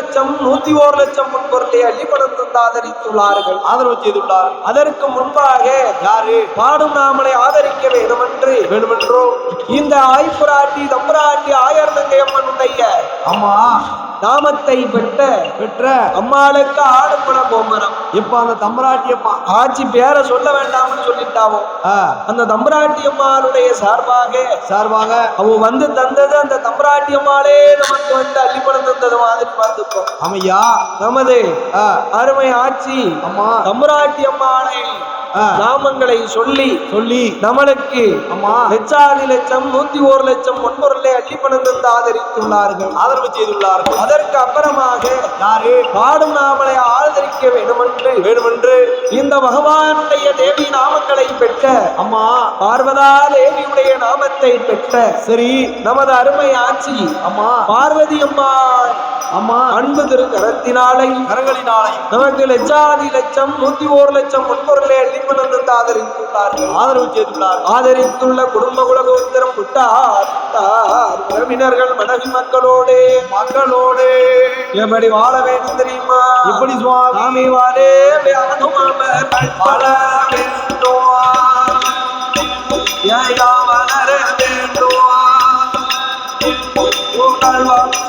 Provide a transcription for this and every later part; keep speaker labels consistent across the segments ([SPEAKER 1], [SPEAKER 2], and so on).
[SPEAKER 1] லட்சம் நூத்தி ஓர் லட்சம் முன்பொருளை அள்ளி பணம் தந்து ஆதரித்துள்ளார்கள்.
[SPEAKER 2] ஆதரவு செய்துள்ளார்
[SPEAKER 1] அதற்கு முன்பாக
[SPEAKER 2] யாரு?
[SPEAKER 1] பாடும் நாமளை ஆதரிக்க வேண்டும் என்று
[SPEAKER 2] வேண்டுமென்றோ?
[SPEAKER 1] இந்த ஆய்ப்புராட்டி தம்பராட்டி ஆயர் நங்கையம்மனுடைய
[SPEAKER 2] ஆமா.
[SPEAKER 1] நாமத்தை பெற்ற
[SPEAKER 2] பெற்ற
[SPEAKER 1] அம்மாளுக்கு ஆடுபட கோமரம்
[SPEAKER 2] இப்ப அந்த தம்பராட்டி அம்மா
[SPEAKER 1] ஆட்சி பேரை சொல்ல வேண்டாம்னு சொல்லிட்டாவோ? அந்த தம்பராட்டி அம்மாளுடைய சார்பாக
[SPEAKER 2] சார்பாக
[SPEAKER 1] அவ வந்து தந்தது அந்த தம்பராட்டி அம்மாளே நமக்கு வந்து அள்ளிப்படம் தந்தது மாதிரி பார்த்துப்போம்.
[SPEAKER 2] அமையா
[SPEAKER 1] நமது அருமை ஆட்சி
[SPEAKER 2] அம்மா.
[SPEAKER 1] தம்பராட்டி அம்மாளை நாமங்களை சொல்லி
[SPEAKER 2] சொல்லி.
[SPEAKER 1] நம்மளுக்கு
[SPEAKER 2] அம்மா.
[SPEAKER 1] லட்சாதி லட்சம் நூத்தி ஒரு லட்சம் பொன்பொருளை அள்ளிப்பணம் தந்து ஆதரித்துள்ளார்கள்.
[SPEAKER 2] ஆதரவு செய்துள்ளார்கள்.
[SPEAKER 1] அதற்கு அப்புறமாக
[SPEAKER 2] யாரு?
[SPEAKER 1] பாடும் நாமளை ஆதரிக்க வேண்டுமென்று
[SPEAKER 2] வேண்டுமென்று.
[SPEAKER 1] இந்த பகவானுடைய தேவி நாமங்களை பெற்ற
[SPEAKER 2] அம்மா.
[SPEAKER 1] பார்வதா தேவியுடைய நாமத்தை பெற்ற
[SPEAKER 2] சரி.
[SPEAKER 1] நமது அருமை ஆட்சி
[SPEAKER 2] அம்மா.
[SPEAKER 1] பார்வதி அம்மா.
[SPEAKER 2] அம்மா.
[SPEAKER 1] அன்பு திருக்கரத்தினாலை
[SPEAKER 2] கரங்களினாலை.
[SPEAKER 1] நமக்கு லட்சாதி லட்சம் நூத்தி ஒரு லட்சம் முன்பொருளை அள்ளிப்பணம் தந்து ஆதரித்துள்ளார்கள்.
[SPEAKER 2] ஆதரவு செய்துள்ளார்
[SPEAKER 1] ஆதரித்துள்ள குடும்ப குலகோத்திரம் விட்டார் உறவினர்கள் மனைவி மக்களோடு
[SPEAKER 2] மக்களோடு.
[SPEAKER 1] எப்படி வாழ வேண்டும் தெரியுமா?
[SPEAKER 2] இப்படி சுவாமி
[SPEAKER 1] வாழே வாழ வேண்டும்? வளர வேண்டும்? உங்கள் வம்சம்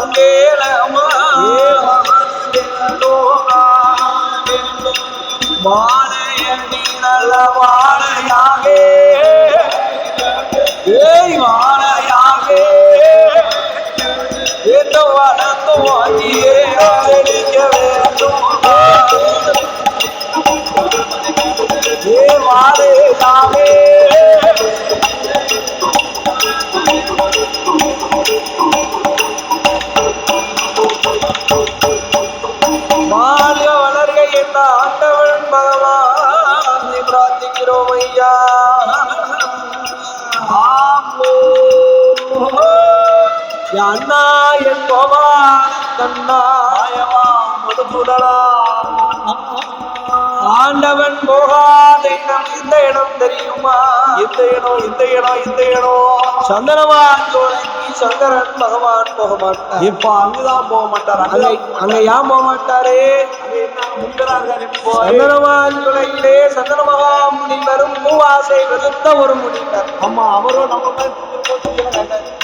[SPEAKER 1] மங்கேளமா வாழையண்டி நல்ல வாழையாக ஏய் வாழையாக என்ன வளர்ந்து வாங்கியே செடிக்க இந்த இடம்
[SPEAKER 2] இந்த இடம் இந்த இடம்
[SPEAKER 1] சந்தனவான் சோலைக்கு சங்கரன் பகவான் போக மாட்டார்.
[SPEAKER 2] இப்ப அங்கதான் போக மாட்டார்.
[SPEAKER 1] அங்க அங்க ஏன் போக மாட்டாரு? சந்தனவான் துளையிலே சந்தன மகாமுனிவரும் பூவாசை வெளுத்த ஒரு முனிவர்
[SPEAKER 2] ஆமா அவரும் நம்ம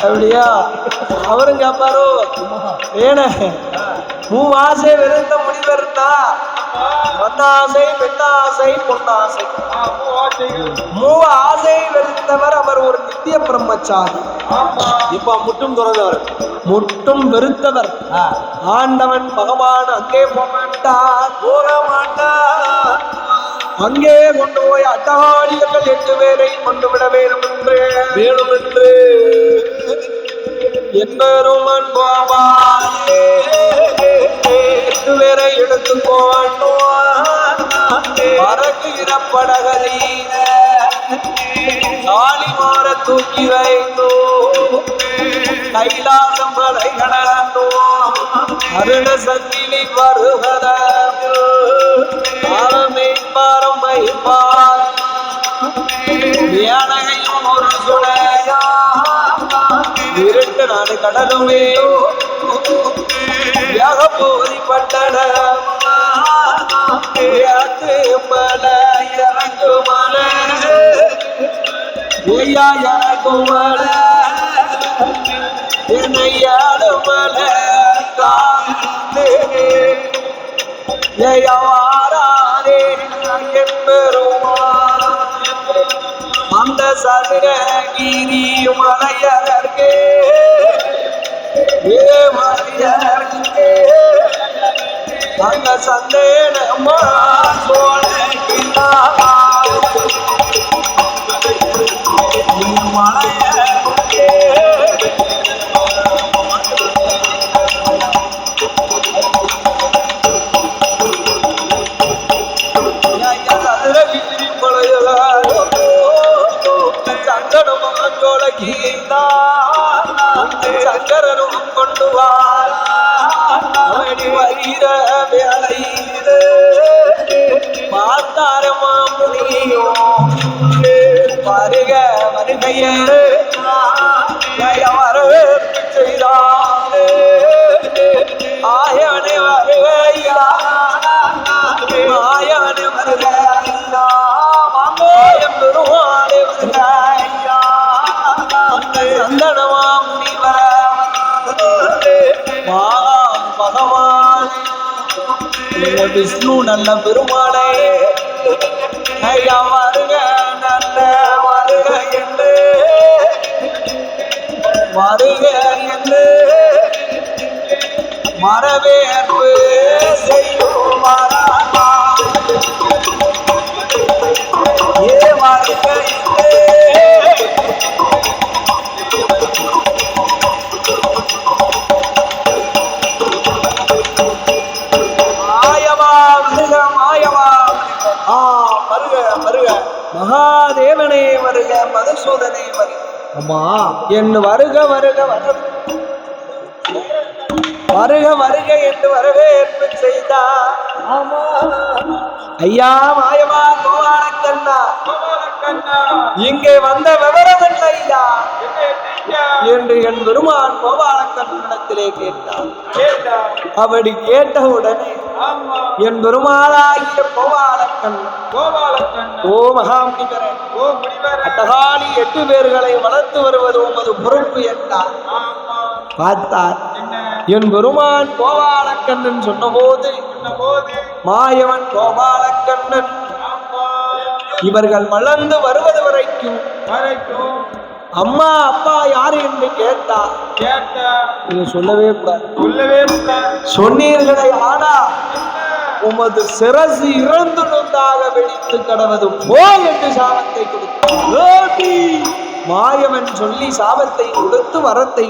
[SPEAKER 1] அப்படியா? அவரும் கேப்பாரோ? ஏன? மூவாசை வெறுத்த முனிவர் தான். மண்ணாசை பெண்ணாசை பொன்னாசை. மூவ ஆசை வெறுத்தவர் அவர் ஒரு நித்திய பிரம்மச்சாரி.
[SPEAKER 2] இப்ப முட்டும் துறந்தவர்.
[SPEAKER 1] முட்டும் வெறுத்தவர். ஆண்டவன் பகவான் அங்கே போக மாட்டார்
[SPEAKER 2] போக மாட்டார்.
[SPEAKER 1] அங்கே கொண்டு போய் அட்டகாளிகள் எட்டு பேரை கொண்டு விட வேண்டும் என்று
[SPEAKER 2] வேணும் என்று
[SPEAKER 1] என்பெருமன் போவானே வேற எடுத்து பறக்குகிற படகரீன சாலி மாற தூக்கி வைத்தோ. கைலாசம் மலை கடந்தோ அருண சங்கிலி வருகத பாரம் வைப்பார். யானையும் ஒரு சுளையா இருட்டு நாடு கடலுமே யாக போதி பட்டண மலை இறங்கு மலை ஐயா இறங்கு மலை என்னையாடு மலை காலே ஜெயவாராரே சதுரகிரி மலையர்கே மலையர்கே தங்க சந்தேனமா சோழகிலா மலைய வருகையே வரவேற்பு செய்தானே ஆயனே வருகையா ஆயனே வருகையா மாங்கோயம் பெருமானே வருகையா சந்தனமா முனிவர பகவானே. விஷ்ணு நல்ல பெருமானே ஐயா வரு வருக என்று மரவேற்பு செய்யும் மரமா. ஏ வருக
[SPEAKER 2] அம்மா
[SPEAKER 1] என் வருக வருக வருக. வருக வருக என்று வரவேற்பு செய்தார்.
[SPEAKER 2] ஆமா.
[SPEAKER 1] ஐயா மாயவா கோவாலக்கண்ணா. இங்கே வந்த விவரம் ஐயா? என்று என் பெருமான் கோபாலக்கண்ணனிடத்திலே கேட்டான் அப்படி கேட்டவுடனே என் பெருமாளாகிய கோபாலக்கண்ணன். ஓ மகாமுனிவரே அட்டகாலி எட்டு பேர்களை வளர்த்து வருவது உமது பொறுப்பு என்றார். பார்த்தார். என் பெருமான் கோபாலக்கண்ணன் சொன்னபோது மாயவன் கோபாலக்கண்ணன். இவர்கள் வளர்ந்து வருவது வரைக்கும் அம்மா அப்பா யாரு என்று கேட்டார் நீங்க சொல்லவே கூடாது. சொன்னீர்களே ஆனா உமது சிரசு இறந்து நொந்தாக வெடித்து கடவது போ என்று சாபத்தை கொடுத்தார். மாயவன் சொல்லி சாபத்தை கொடுத்து வரத்தை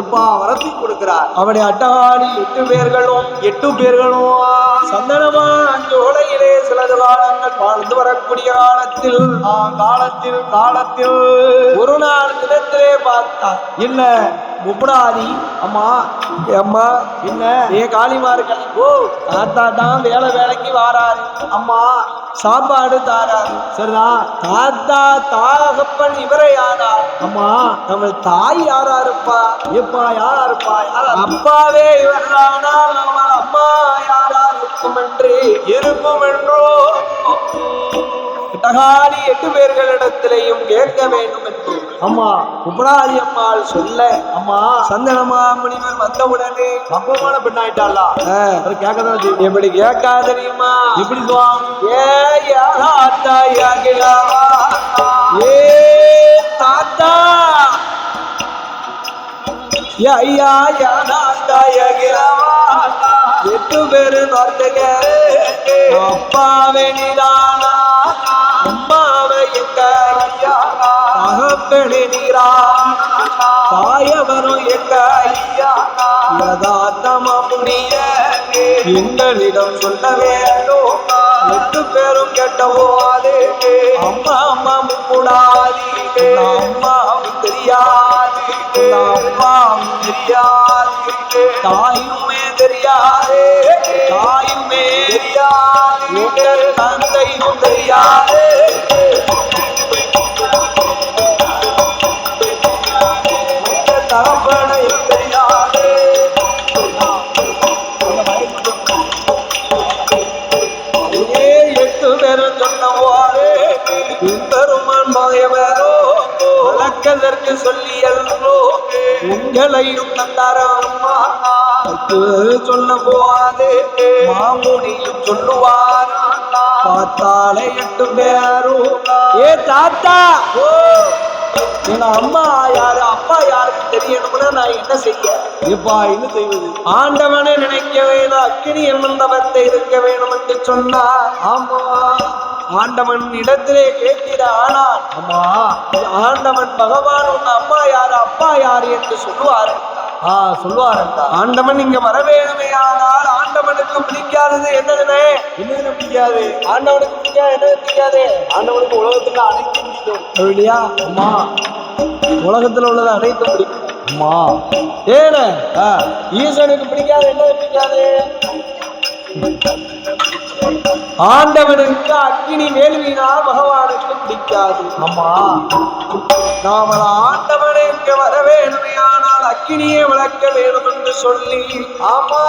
[SPEAKER 2] இப்பா வரத்தை கொடுக்கிறார்.
[SPEAKER 1] அவனை அட்டகாடி எட்டு பேர்களும்
[SPEAKER 2] எட்டு பேர்களும்
[SPEAKER 1] சந்தனமா அஞ்சோலையிலே சிலது காலங்கள் வாழ்ந்து வரக்கூடிய காலத்தில்.
[SPEAKER 2] ஆ, காலத்தில் காலத்தில்.
[SPEAKER 1] ஒரு நாள் தினத்திலே பார்த்தார்.
[SPEAKER 2] இல்ல
[SPEAKER 1] முப்படாதி.
[SPEAKER 2] அம்மா
[SPEAKER 1] அம்மா
[SPEAKER 2] என்ன?
[SPEAKER 1] ஏ காளிமார்கள் ஓ தாத்தா தான் வேலை வேலைக்கு வாராரு.
[SPEAKER 2] அம்மா
[SPEAKER 1] சாப்பாடு தாராரு.
[SPEAKER 2] சரிதான்
[SPEAKER 1] தாத்தா தாகப்பன் இவரை யாரா?
[SPEAKER 2] அம்மா.
[SPEAKER 1] நம்ம தாய் யாரா இருப்பா
[SPEAKER 2] எப்பா யாரா? இருப்பா யாரா
[SPEAKER 1] அப்பாவே இவர்தானால் நம்ம அம்மா யாரா இருக்கும் என்று
[SPEAKER 2] இருக்கும் என்றோ
[SPEAKER 1] கிட்டகாடி எட்டு பேர்களிடத்திலேயும் கேட்க வேண்டும் என்று
[SPEAKER 2] அம்மா.
[SPEAKER 1] உபராதி அம்மாள் சொல்ல
[SPEAKER 2] அம்மா.
[SPEAKER 1] சந்தனமா முனிவர் வந்தவுடனே
[SPEAKER 2] பக்குவமான பெண்ணாயிட்டாளா? கேட்கதான்
[SPEAKER 1] எப்படி கேட்கா தெரியுமா?
[SPEAKER 2] எப்படி சுவாமி?
[SPEAKER 1] ஏ யாராத்தா யாகிலாவா ஏ தாத்தா ஐயா யாராத்தா யாகிலாவா எட்டு பேரு நோட்டுக அப்பாவே நீதானா அம்மாவை எங்க ஐயா தகப்பனே நீரானா. தாயவரும் எங்க ஐயா யதார்த்தமா முடிய எங்களிடம் சொல்ல வேண்டும் எட்டு பேரும் கேட்டவோது அம்மா அம்மா முக்கூடாது அம்மாவும் தெரியாது அம்மாவும் தெரியாது தாயுமே தெரியாது. தாயுமே தெரியாது தந்தையும் தெரியாது. மாயவரோ வழக்கதற்கு சொல்லியல்லோ உங்களையும் தந்தாரம்மா. சொல்ல போவாது மாமுனியும் சொல்லுவார் பார்த்தாலே எட்டு பேரும் ஏ தாத்தா! எங்க அம்மா யாரு அப்பா யாருன்னு தெரியணும்னா நான் என்ன செய்ய?
[SPEAKER 2] எப்பா என்ன செய்வது?
[SPEAKER 1] ஆண்டவனை நினைக்க வேணும் அக்கினி என்னந்தவத்தை இருக்க வேணும் என்று சொன்னார்.
[SPEAKER 2] ஆமா.
[SPEAKER 1] ஆண்டவன் இடத்திலே கேட்கிற ஆனால்
[SPEAKER 2] ஆமா
[SPEAKER 1] ஆண்டவன் பகவான் உங்க அம்மா யாரு அப்பா யாரு என்று சொல்லுவார்
[SPEAKER 2] ஆ சொல்லுவாரண்டா
[SPEAKER 1] ஆண்டவன் இங்க வர வேணுமே ஆனால் ஆண்டவனுக்கு பிடிக்காதது என்னதுனே
[SPEAKER 2] என்ன பிடிக்காது.
[SPEAKER 1] ஆண்டவனுக்கு பிடிக்காது என்னது பிடிக்காது.
[SPEAKER 2] ஆண்டவனுக்கு உலகத்துல அனைத்தும் பிடிக்கும்.
[SPEAKER 1] இல்லையா
[SPEAKER 2] அம்மா.
[SPEAKER 1] உலகத்துல உள்ளது அனைத்தும் பிடிக்கும்.
[SPEAKER 2] அம்மா.
[SPEAKER 1] ஏன?
[SPEAKER 2] ஆ
[SPEAKER 1] ஈசனுக்கு பிடிக்காது என்னது பிடிக்காது? ஆண்டவனுக்கு அக்னி வேள்வினால் பகவானுக்கு பிடிக்காது.
[SPEAKER 2] அம்மா
[SPEAKER 1] நாம ஆண்டவனை இங்க வர வேணுமே ஆனால் அக்கினியே வளர்க்க வேணும் என்று சொல்லி
[SPEAKER 2] ஆமா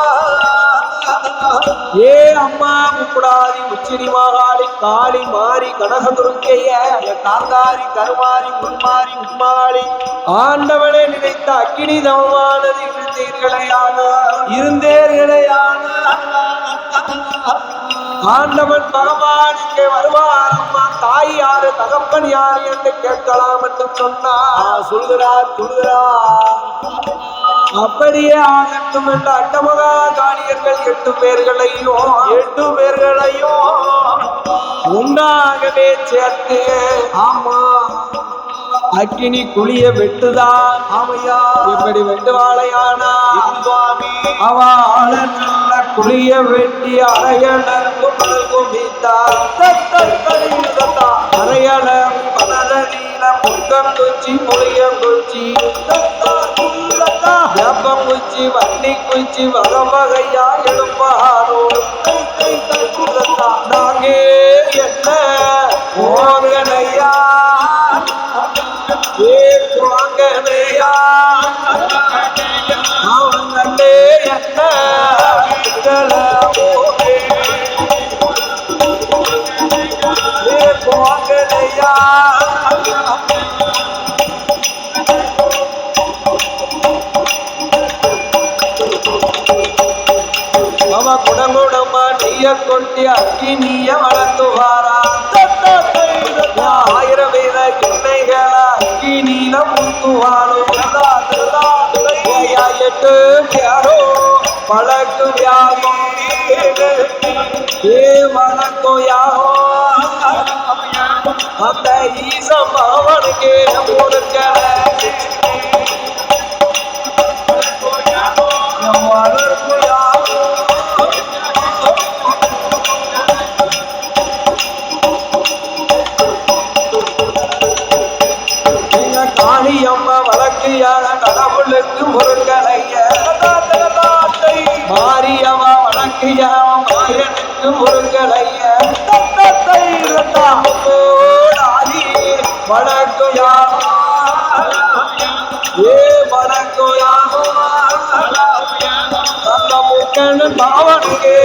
[SPEAKER 1] ஏ அம்மா முப்புடாதி உச்சினி மாகாளி காளி மாறி கனகதுர்க்கைய
[SPEAKER 2] காந்தாரி கருமாரி முன்மாரி உண்மாளி
[SPEAKER 1] ஆண்டவனை நினைத்த அக்கினி தவமானது இருந்தீர்களையான
[SPEAKER 2] இருந்தேர்களையான
[SPEAKER 1] ஆண்டவன் பகவான் இங்கே வருவார். அம்மா தாய் யாரு தகப்பன் யாரு என்று கேட்கலாம் என்று சொன்னார்.
[SPEAKER 2] சொல்கிறார் சொல்கிறார்
[SPEAKER 1] அப்படியே ஆகட்டும் என்று அட்டமகா காளியர்கள் எட்டு பேர்களையும்
[SPEAKER 2] எட்டு பேர்களையும்
[SPEAKER 1] உண்டாகவே சேர்த்து
[SPEAKER 2] ஆமா.
[SPEAKER 1] அக்கினி குளிய வெட்டுதான்.
[SPEAKER 2] ஆமையா.
[SPEAKER 1] இப்படி வெட்டுவாளையானா
[SPEAKER 2] சுவாமி
[SPEAKER 1] அவள நல்ல குளிய வெட்டி அரையணர் குமர் குமித்தார். அரையணர் பலரீன முக்கங்குச்சி முளியங்குச்சி வேப்பங்குச்சி வண்டி குச்சி. வகை வகையா எழுப்பாரோ. நாங்கே என்ன ஓர்கனையா ஏ குவாங்கனையா அவங்களே என்ன கிளம்போதே. ஏ குவாங்கனையா அவ குடங்குடமா ਦੇਵਨ ਕੋ ਆਹੋ ਹਮੈ ਹੀ ਸਮਾਵਣ ਕੇ ਮੁਰ ਕਰੈ மாயனுக்கு முருகனைய கோடாதி வழக்குயா ஏ வழக்குயா அந்த முக்கன் பாவனுக்கு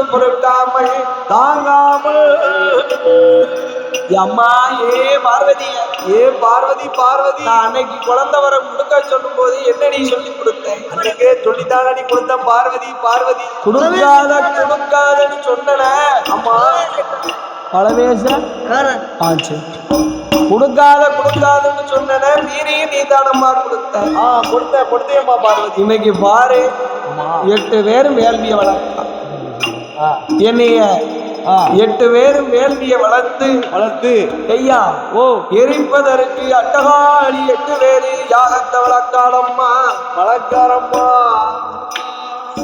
[SPEAKER 1] பகவானுக்கு பொருட்டாமல்
[SPEAKER 2] தாங்காமல்.
[SPEAKER 1] அம்மா ஏ பார்வதிய
[SPEAKER 2] ஏ பார்வதி பார்வதி.
[SPEAKER 1] நான் அன்னைக்கு குழந்தை வர கொடுக்க சொல்லும் போது என்ன நீ சொல்லி கொடுத்தேன்?
[SPEAKER 2] அன்னைக்கே சொல்லித்தானடி கொடுத்த பார்வதி பார்வதி.
[SPEAKER 1] கொடுக்காத கொடுக்காதன்னு சொன்னன.
[SPEAKER 2] ஆமா
[SPEAKER 1] பழவேச. ஆச்சு கொடுக்காத கொடுக்காதுன்னு சொன்னன. மீறியும் நீ தானம்மா கொடுத்த
[SPEAKER 2] ஆ கொடுத்த கொடுத்தேம்மா பார்வதி.
[SPEAKER 1] இன்னைக்கு பாரு எட்டு பேரும் வேள்வியை என்னைய எட்டு பேரும் வேள்வியை வளர்த்து
[SPEAKER 2] வளர்த்து.
[SPEAKER 1] ஐயா
[SPEAKER 2] ஓ.
[SPEAKER 1] எரிப்பதற்கு அட்டகாளி எட்டு பேரு. யாகத்தை வளர்த்தாளம்மா
[SPEAKER 2] பழக்காரம்மா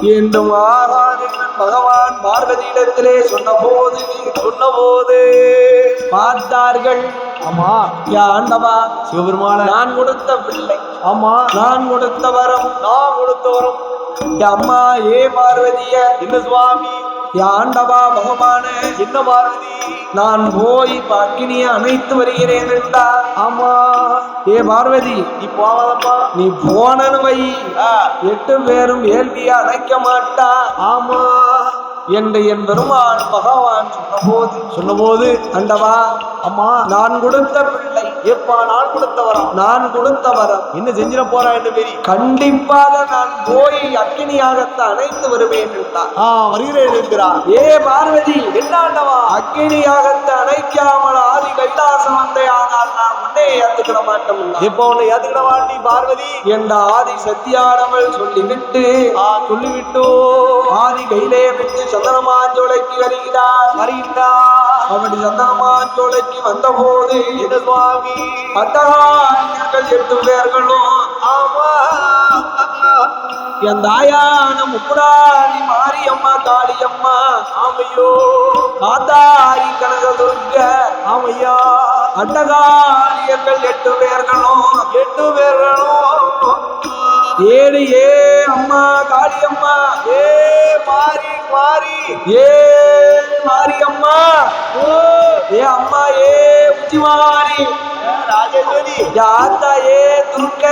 [SPEAKER 1] என்று மாறானின் பகவான் பார்வதியிடத்திலே சொன்னபோது
[SPEAKER 2] சொன்னபோது.
[SPEAKER 1] பார்த்தார்கள்.
[SPEAKER 2] ஆமா.
[SPEAKER 1] யா ஆண்டவா
[SPEAKER 2] சிவபெருமான.
[SPEAKER 1] நான் கொடுத்த பிள்ளை
[SPEAKER 2] ஆமா.
[SPEAKER 1] நான் கொடுத்த வரம்.
[SPEAKER 2] நான் கொடுத்த வரம்.
[SPEAKER 1] அம்மா ஏ பார்வதிய.
[SPEAKER 2] என்ன சுவாமி?
[SPEAKER 1] யா ஆண்டவா பகவானே
[SPEAKER 2] என்ன பார்வதி
[SPEAKER 1] நான் போய் அக்கினியை அணைத்து வருகிறேன் என்றார்
[SPEAKER 2] ஆமா.
[SPEAKER 1] ஏ பார்வதி
[SPEAKER 2] நீ போவாதம்மா
[SPEAKER 1] நீ போனனு வை. எட்டு பேரும் வேள்வியை அணைக்க மாட்டா.
[SPEAKER 2] ஆமா.
[SPEAKER 1] என்று என் பெருமான் பகவான் சொன்னபோது
[SPEAKER 2] சொன்னபோது
[SPEAKER 1] அண்டவா
[SPEAKER 2] அம்மா
[SPEAKER 1] நான் கொடுத்த பிள்ளை.
[SPEAKER 2] எப்பா நான் கொடுத்த வரம்
[SPEAKER 1] நான் கொடுத்த வரம்
[SPEAKER 2] என்ன செஞ்சிட போறா என்று பெரி?
[SPEAKER 1] கண்டிப்பாக நான் போய் அக்கினியாகத்த அணைத்து வருவேன் என்றார்.
[SPEAKER 2] ஆ வருகிறேன் இருக்கிறார்
[SPEAKER 1] ஏ பார்வதி
[SPEAKER 2] என்ன ஆண்டவா
[SPEAKER 1] அக்கினியாகத்த அணைக்காமல் ஆதி கைலாசம் வந்தையானால் நான் உன்னை ஏத்துக்கிட மாட்டோம்
[SPEAKER 2] இப்ப உன்னை ஏத்துக்கிட வாண்டி பார்வதி?
[SPEAKER 1] என்ற ஆதி சத்தியானவள் சொல்லிவிட்டு
[SPEAKER 2] ஆ சொல்லிவிட்டோ.
[SPEAKER 1] ஆதி கையிலே விட்டு சந்தனமாஞ்சோலைக்கு வருகிறார்
[SPEAKER 2] வருகின்றா
[SPEAKER 1] அப்படி சந்தனமாஞ்சோலைக்கு வந்தபோது
[SPEAKER 2] என்ன சுவாமி?
[SPEAKER 1] அட்டகாரியர்கள் எட்டு பேர்களும்.
[SPEAKER 2] ஆமா.
[SPEAKER 1] என் தாயான முப்புராணி மாரியம்மா காளியம்மா
[SPEAKER 2] ஆமையோ
[SPEAKER 1] காத்தாரி கனகதுர்க
[SPEAKER 2] ஆமையா
[SPEAKER 1] அட்டகாரியர்கள் எட்டு பேர்களும்.
[SPEAKER 2] எட்டு பேர்களும்.
[SPEAKER 1] ஏடு ஏ அம்மா காளியம்மா.
[SPEAKER 2] ஏ மாரி மாரி
[SPEAKER 1] ஏ மாரியம்மா. ஓ ஏ அம்மா ஏ உச்சிமாரி
[SPEAKER 2] ராஜேஸ்வரி.
[SPEAKER 1] யாத்தா ஏ துர்க்க.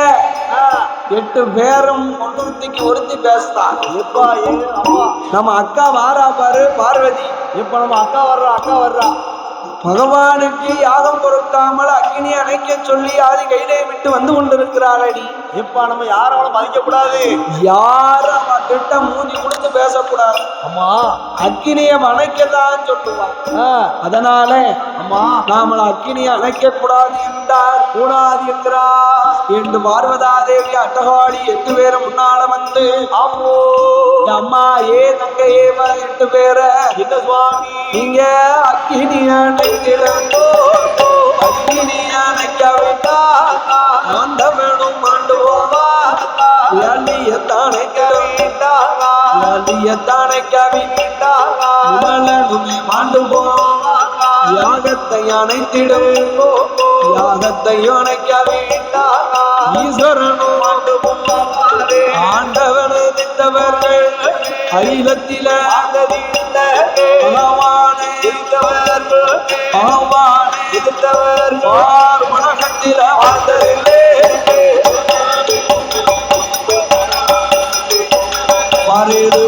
[SPEAKER 1] எட்டு பேரும் ஒன்றுத்திக்கு ஒருத்தி பேசுதான். நம்ம அக்கா வாரா பாரு பார்வதி.
[SPEAKER 2] இப்ப நம்ம அக்கா வர்றா அக்கா வர்றா?
[SPEAKER 1] பகவானுக்கு யாகம் பொறுக்காமல் அக்னி அணைக்க சொல்லி ஆதி கையிலே விட்டு வந்து கொண்டிருக்கிறாரடி.
[SPEAKER 2] இப்ப நம்ம யாராலும் மதிக்க கூடாது
[SPEAKER 1] யாரும் அவ கிட்ட மூஞ்சி கொடுத்து பேசக்கூடாது?
[SPEAKER 2] அம்மா.
[SPEAKER 1] அக்கினியை அணைக்கதான் சொல்லுவான்
[SPEAKER 2] ஆ,
[SPEAKER 1] அதனால
[SPEAKER 2] அம்மா.
[SPEAKER 1] நாமல் அக்கினியை அணைக்க கூடாது என்றார்.
[SPEAKER 2] கூடாது என்றா
[SPEAKER 1] என்று பார்வதாதேவி அட்டகாடி எட்டு பேரும் முன்னால வந்து என் அம்மா ஏ தங்க ஏவ எட்டு பேரை
[SPEAKER 2] என்ன சுவாமி
[SPEAKER 1] நீங்க அக்கினி அணைக்கிறோ அக்கினி அணைக்க வேண்டாம் ஆண்ட வேணும் ஆண்டு போவா எண்ணியத்தானே எண்ணியத்தானே கவி உடலனுமே மாண்டு போவா யாகத்தை அணைத்திடும் யாகத்தை அணைக்க வேண்டாம் ஈஸ்வரனும் ஆண்டவன் எதிர்த்தவர்கள் அகிலத்தில பகவானே பகவானே பார் உலகத்தில வாழ்ந்ததில்லை பாரேது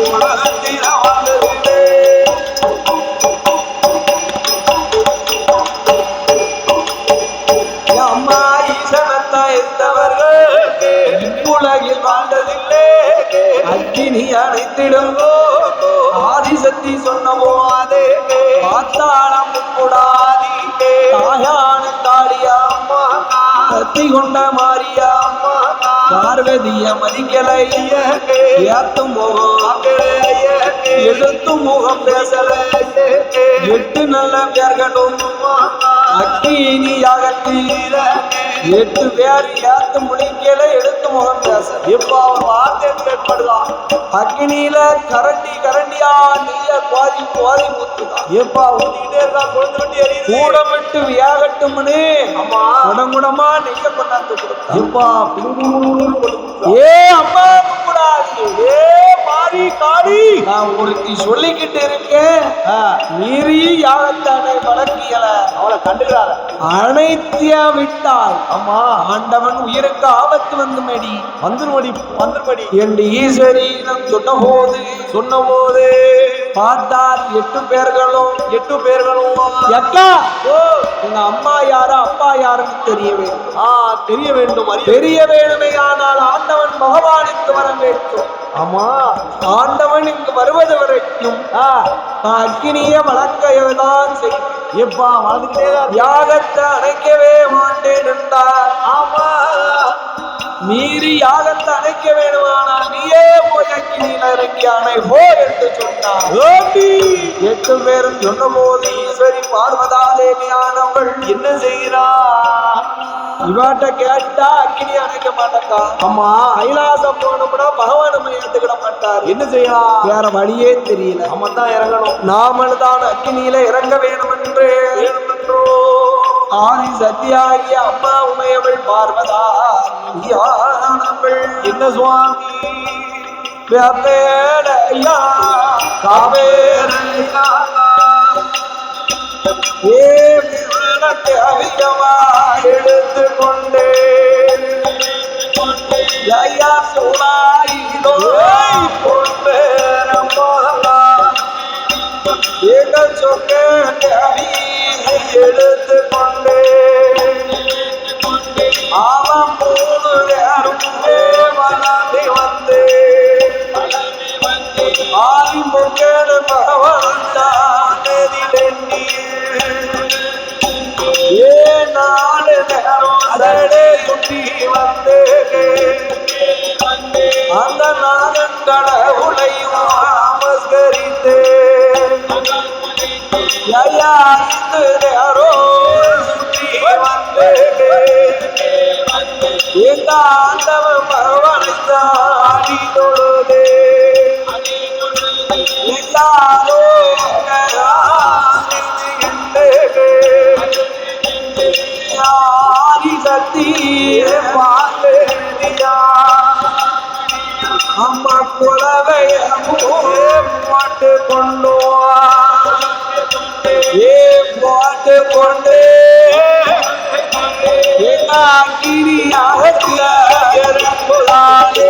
[SPEAKER 1] கத்தி கொண்ட மாரியாம்மா பார்வதிய மதிக்கலை ஏத்தும் முகம் எழுத்தும் முகம் பேசல எட்டு நல்ல பேர்களும் அக்கினியாக யாகத்தீர எட்டு பேரியா முகம் பேச
[SPEAKER 2] இப்ப அவன் வார்த்தை ஏற்படுதான்
[SPEAKER 1] அக்னியில கரண்டி கரண்டியா நீய குவாரி குவாரி ஊத்துதான்
[SPEAKER 2] எப்பா ஊத்திக்கிட்டே இருக்கா கொழுந்து வண்டி எரியுது
[SPEAKER 1] கூட விட்டு வியாகட்டும்னு
[SPEAKER 2] அம்மா
[SPEAKER 1] குடங்குடமா நெய்ய கொண்டாந்து கொடுத்தா
[SPEAKER 2] எப்பா
[SPEAKER 1] ஏ அம்மா கூடாது.
[SPEAKER 2] ஏ மாறி காளி
[SPEAKER 1] நான் ஒருத்தி சொல்லிக்கிட்டு இருக்கேன். மீறி யாகத்தானே வழக்கியல
[SPEAKER 2] அவளை கண்டுக்கிறார
[SPEAKER 1] அனைத்திய விட்டால்.
[SPEAKER 2] அம்மா
[SPEAKER 1] ஆண்டவன் உயிருக்கு ஆபத்து வந்து மேடி
[SPEAKER 2] வந்துருமடி வந்துருமடி.
[SPEAKER 1] என்று ஈஸ்வரீனம் சொன்னபோது
[SPEAKER 2] சொன்ன போது
[SPEAKER 1] பார்த்தால் எட்டு பேர்களும்
[SPEAKER 2] எட்டு பேர்களும்
[SPEAKER 1] ஓ உங்க அம்மா யாரு அப்பா யாருன்னு தெரிய வேண்டும்.
[SPEAKER 2] ஆ தெரிய வேண்டும்
[SPEAKER 1] தெரிய வேணுமே ஆனால் ஆண்டவன் பகவானுக்கு வர வேண்டும்.
[SPEAKER 2] ஆமா.
[SPEAKER 1] ஆண்டவன் இங்கு வருவது வரைக்கும் அக்கினிய வழக்கையதான் செய்வேன்.
[SPEAKER 2] எப்பா இருக்கு.
[SPEAKER 1] யாகத்தை அணைக்கவே மாட்டேன் என்றார்.
[SPEAKER 2] ஆமா.
[SPEAKER 1] மீறி யாகத்தை அணைக்க வேணுமானால் நீயே போய் அக்கினியில் இறங்கி அணை போ என்று சொன்னார்? எட்டு பேரும் சொன்னபோது ஈஸ்வரி பார்வதா தேவியானவள்
[SPEAKER 2] என்ன செய்கிறா?
[SPEAKER 1] இவாட்ட கேட்டா அக்கினி அணைக்க மாட்டேக்கா
[SPEAKER 2] அம்மா
[SPEAKER 1] கைலாசம் போனோம்னா பகவான் நம்ம ஏத்துக்கிட மாட்டார்
[SPEAKER 2] என்ன செய்யலாம்
[SPEAKER 1] வேற வழியே தெரியல.
[SPEAKER 2] நம்ம தான் இறங்கணும்.
[SPEAKER 1] நாமல் தான் அக்கினியில இறங்க வேண்டும் என்று
[SPEAKER 2] வேணுமென்றோ?
[SPEAKER 1] ஆதி சத்தியாகிய அம்மா உமையவள் பார்வதா
[SPEAKER 2] என்ன சுவாமி?
[SPEAKER 1] வேப்பேடையா காவேரையா ஏ அதிகமா எடுத்து கொண்டே ஐயா சூழாயிலோ
[SPEAKER 2] எடுத்து கொண்டே.
[SPEAKER 1] ஆமாம் போது அரும்பே வளர்ந்து வந்தே. ஆலிம்புக்கேடு பகவான் தானதிலெண்ணி ஏ நாலு நேரம் அதடே சுட்டி வந்தே. அந்த நாதன் கடவுளையும் நமஸ்கரித்தேன் ஐயா இது வந்து எங்க ஆண்டவன் பகவனைத்தாடி தொழுது எல்லாரோ சக்தி பாண்டியா அம்மா குலவைய மாட்டு கொண்டு. கொண்டு கிரியாகத்தில இறங்குதானே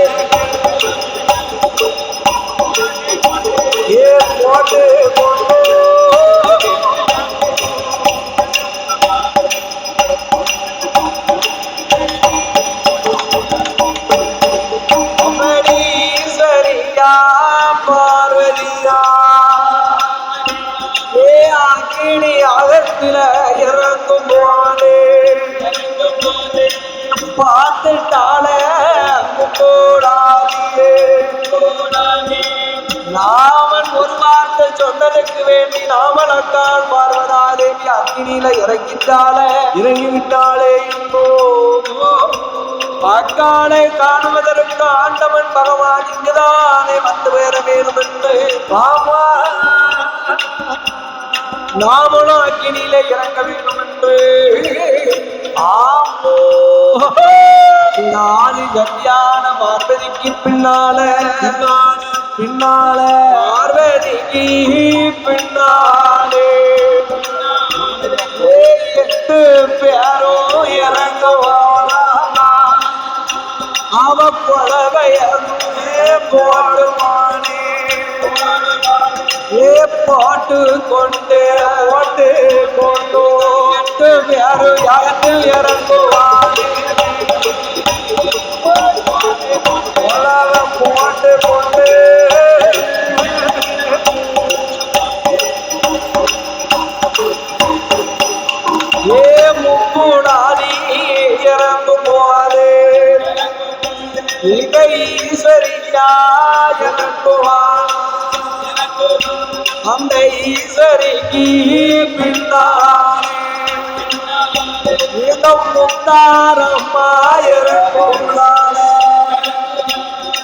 [SPEAKER 1] எனக்கு வேண்டி நாமலத்தால் பார்வதா தேவி அக்னியில இறங்கிட்டாளே.
[SPEAKER 2] இறங்கி விட்டாளே என்போ
[SPEAKER 1] அக்காலை காணுவதற்கு ஆண்டவன் பகவான் இங்குதானே வந்து வேற வேணும் என்று
[SPEAKER 2] ஆமா
[SPEAKER 1] நாமளும் அக்னியில இறங்க வேண்டும் என்று. ஆமோ. நாலு கல்யாண பார்வதிக்கு பின்னால
[SPEAKER 2] பின்னால பின்னால.
[SPEAKER 1] பார்வதிக்கு பின்னாலே. எட்டு பேரோ இறங்குவானா அவ புலவைய போடுமானே ஏ பாட்டு கொண்டு போட்டு கொண்டு எட்டு பேரு யாகத்தில் இறங்குவானே. புலவை போட்டு கொண்டு ஏ முக்கூடாதி இறங்கும் போதே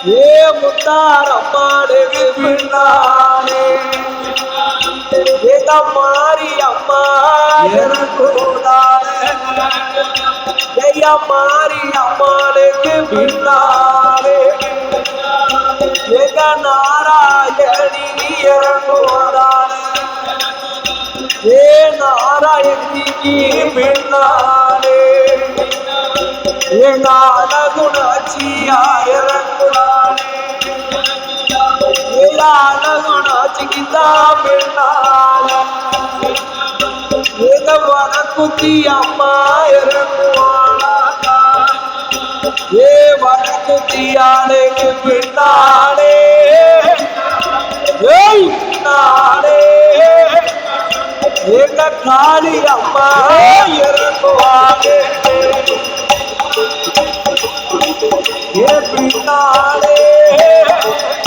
[SPEAKER 1] ஏ முத்தாரம்மாளுக்கு பின்னாலே இந்த மாறி அம்மா இறங்குகிறாளே ஐயா மாறி அம்மாளுக்கு பின்னாலே எங்க நாராயணி இறங்குவதாலே ஏ நாராயணிக்கு பின்னாலே எங்க அழகுணாச்சியா இறங்க ஏ அழகுணாச்சிக்கு தான் பின்னாலே எங்க வனக்குத்தி அம்மா இறங்குவாளா ஏ வனக்குத்தியானுக்கு பின்னாலே ஏய் பின்னாலே எங்க காளி அம்மா இறங்குவாங்க ஏ பின்னாலே வெடியாட்டே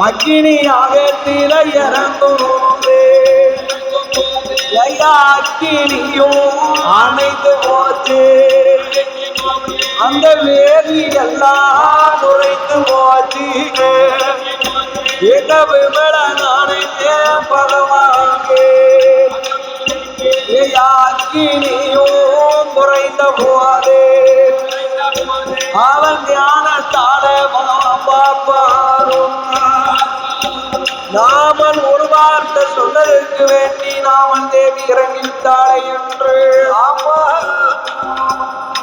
[SPEAKER 1] மக்கினி ஆகத்தில இறங்குவோமே ஐயா அக்கினியும் அணைத்து போச்சு. அந்த வேதி எல்லாம் நுழைந்து போச்சு. எங்க விமல நானே பகவானே அக்கினியும் குறைந்த போதே. அவன் ஞானத்தால பாப்பாரும் நாமல் ஒரு வார்த்தை சொன்னதற்கு வேண்டி நாமல் தேவி இறங்கிவிட்டாளே என்று. ஆமா.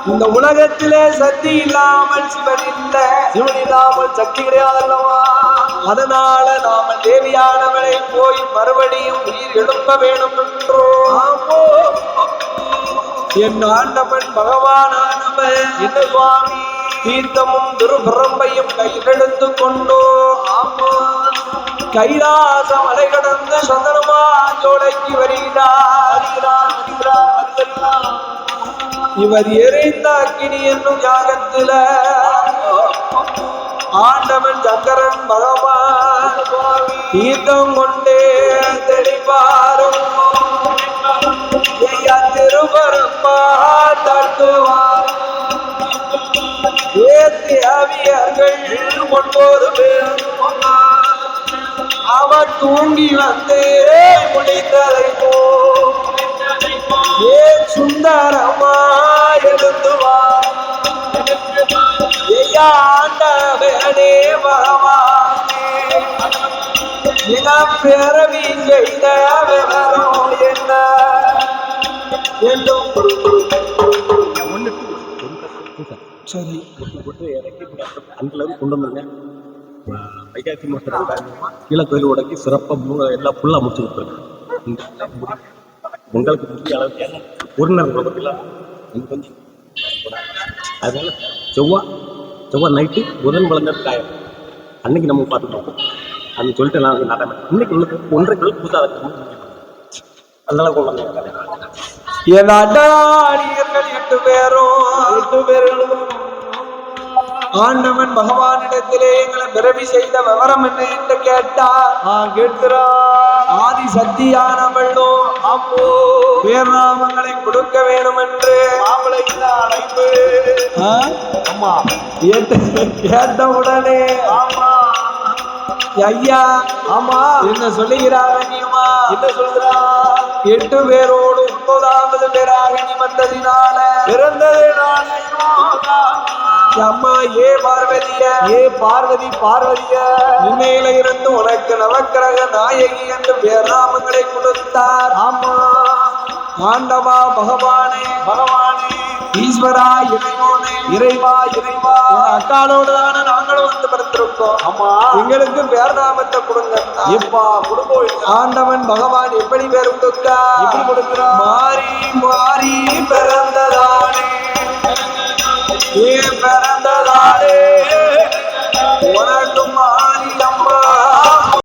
[SPEAKER 1] இந்த உலகத்திலே சக்தி இல்லாமல் சிவன் இல்லை.
[SPEAKER 2] சிவன் இல்லாமல் சக்தி கிடையாது அல்லவா
[SPEAKER 1] அதனால நாம தேவியானவளை போய் மறுபடியும் உயிர் எழுப்ப வேண்டும் என்றோ?
[SPEAKER 2] ஆமோ.
[SPEAKER 1] என் ஆண்டவன் பகவானானவன்
[SPEAKER 2] என்ன சுவாமி
[SPEAKER 1] தீர்த்தமும் திருபிரம்பையும் கையிலெடுத்து கொண்டோ
[SPEAKER 2] ஆமா.
[SPEAKER 1] கைலாச மலை கடந்து சந்தனமா ஜோடைக்கு வருகிறார். இவர் எரிந்த அக்கினி என்னும் யாகத்தில ஆண்டவன் சங்கரன் பகவான் தீர்த்தம் கொண்டே தெளிப்பாரும். ஐயா திருவரப்பா தட்டுவார். ஏத்தி அவியர்கள் ஒன்பது பேர். அவர் தூங்கி வந்தேரே முடித்ததை ஏ சுந்தரமா எழுந்து வா ஆண்டவனே பகவானே இனம் பிறவி செய்த விவரம் என்ன என்றும் சரி
[SPEAKER 3] அங்கில இருந்து கொண்டு வந்தாங்க வைகாசி மாசம் கீழே கோயில் உடக்கி சிறப்பாக எல்லாம் ஃபுல்லாக முடிச்சு கொடுத்துருங்க உங்களுக்கு முடிஞ்ச அளவுக்கு ஒரு நேரம் பார்த்தீங்களா எனக்கு கொஞ்சம் அதனால செவ்வாய் செவ்வாய் நைட்டு புதன் வளர்ந்த காயம் அன்னைக்கு நம்ம பார்த்துட்டோம் அது சொல்லிட்டு நான் வந்து இன்னைக்கு உங்களுக்கு ஒன்றரை கிலோ புதுசாக அதனால கொண்டு வந்தேன்
[SPEAKER 1] என் அடாடியர்கள் எட்டு பேரும்
[SPEAKER 2] எட்டு பேர்களும்
[SPEAKER 1] ஆண்டவன் பகவானிடத்திலே எங்களை பிறவி செய்த விவரம் என்ன என்று கேட்டார்.
[SPEAKER 2] ஆ கேட்கிறா.
[SPEAKER 1] ஆதி சக்தியானவளோ
[SPEAKER 2] அப்போ
[SPEAKER 1] பேர்நாமங்களை கொடுக்க வேணும் என்று
[SPEAKER 2] மாப்பிளை அழைப்பு? ஆமா
[SPEAKER 1] கேட்ட கேட்ட உடனே
[SPEAKER 2] ஆமா.
[SPEAKER 1] ஐயா
[SPEAKER 2] ஆமா.
[SPEAKER 1] என்ன சொல்லுகிறார் நீமா
[SPEAKER 2] என்ன சொல்றா
[SPEAKER 1] எட்டு பேரோடு ஒன்பதாவது பேராக நீ வந்ததினால
[SPEAKER 2] பிறந்ததே நானே யோகா.
[SPEAKER 1] அம்மா ஏ பார்வதிய?
[SPEAKER 2] ஏ பார்வதி பார்வதிய?
[SPEAKER 1] உண்மையில இருந்து உனக்கு நவக்கிரக நாயகி என்று பேராமங்களை கொடுத்தார்.
[SPEAKER 2] ஆமா.
[SPEAKER 1] ஆண்டவா பகவானே.
[SPEAKER 2] பகவானே.
[SPEAKER 1] ஈஸ்வரா இறைவனே.
[SPEAKER 2] இறைவா இறைவா.
[SPEAKER 1] அக்காலோடு தானே நாங்களும் வந்து பிறந்திருக்கோம்
[SPEAKER 2] ஆமா.
[SPEAKER 1] எங்களுக்கு பேர்நாமத்தை கொடுங்க.
[SPEAKER 2] எப்பா குடும்பம்
[SPEAKER 1] ஆண்டவன் பகவான் எப்படி பேர் கொடுத்தா
[SPEAKER 2] எப்படி கொடுக்கிறா?
[SPEAKER 1] மாறி மாறி பிறந்ததானே. ஏ பிறந்ததானே உனக்கு